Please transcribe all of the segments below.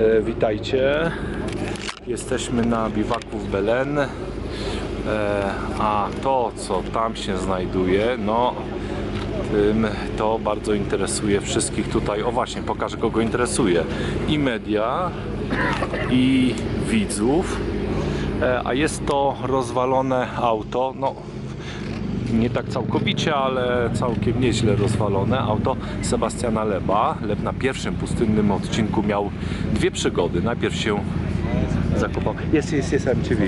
E, witajcie. Jesteśmy na biwaku w Belen. E, a to, co tam się znajduje, no tym to bardzo interesuje wszystkich tutaj. O właśnie, pokażę kogo interesuje. I media, i widzów. E, a jest to rozwalone auto. No, nie tak całkowicie, ale całkiem nieźle rozwalone auto Sebastiana Leba. Leb na pierwszym pustynnym odcinku miał dwie przygody. Najpierw się zakopał. Yes, yes, yes, MTV.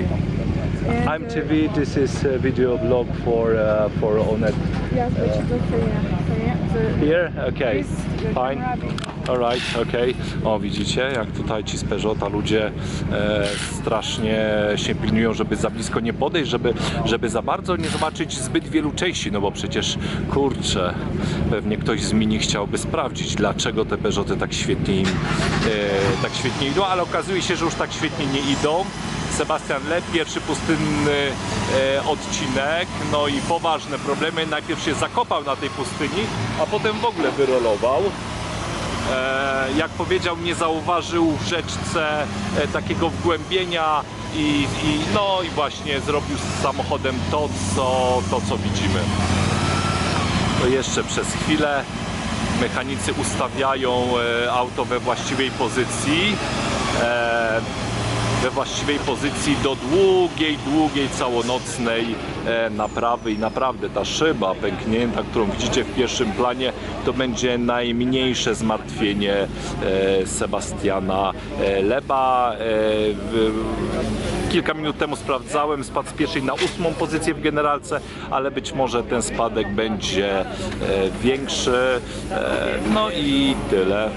MTV, this is a video blog for uh, for Onet. Yes, yeah. So yeah, the Here, okay, fine. Alright, okej. O, widzicie, jak tutaj ci z Peugeota ludzie e, strasznie się pilnują, żeby za blisko nie podejść, żeby, żeby za bardzo nie zobaczyć zbyt wielu części, no bo przecież, kurczę, pewnie ktoś z Mini chciałby sprawdzić, dlaczego te Peugeoty tak świetnie im, e, tak świetnie idą, ale okazuje się, że już tak świetnie nie idą. Sebastian Lep, pierwszy pustynny e, odcinek, no i poważne problemy. Najpierw się zakopał na tej pustyni, a potem w ogóle wyrolował. E, jak powiedział, nie zauważył w rzeczce e, takiego wgłębienia i, i, no i właśnie zrobił z samochodem to, co, to, co widzimy. To jeszcze przez chwilę mechanicy ustawiają e, auto we właściwej pozycji. We właściwej pozycji do długiej, długiej, całonocnej e, naprawy i naprawdę ta szyba pęknięta, którą widzicie w pierwszym planie, to będzie najmniejsze zmartwienie e, Sebastiana e, Leba. W, Kilka minut temu sprawdzałem, spadł z pierwszej na ósmą pozycję w generalce, ale być może ten spadek będzie większy. No i tyle.